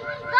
Bye.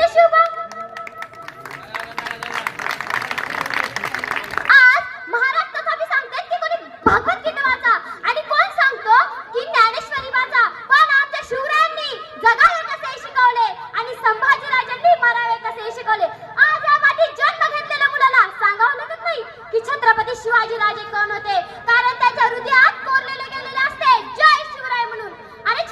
ना शोभा? आणि कोण सांगतो की कसे शिकवले आणि संभाजीराजांनी मुलाला सांगावं लागत छत्रपती शिवाजीराजे कोण होते? कारण त्याच्या हृदयात कोरलेले गेलेले असते जय शिवराय म्हणून. आणि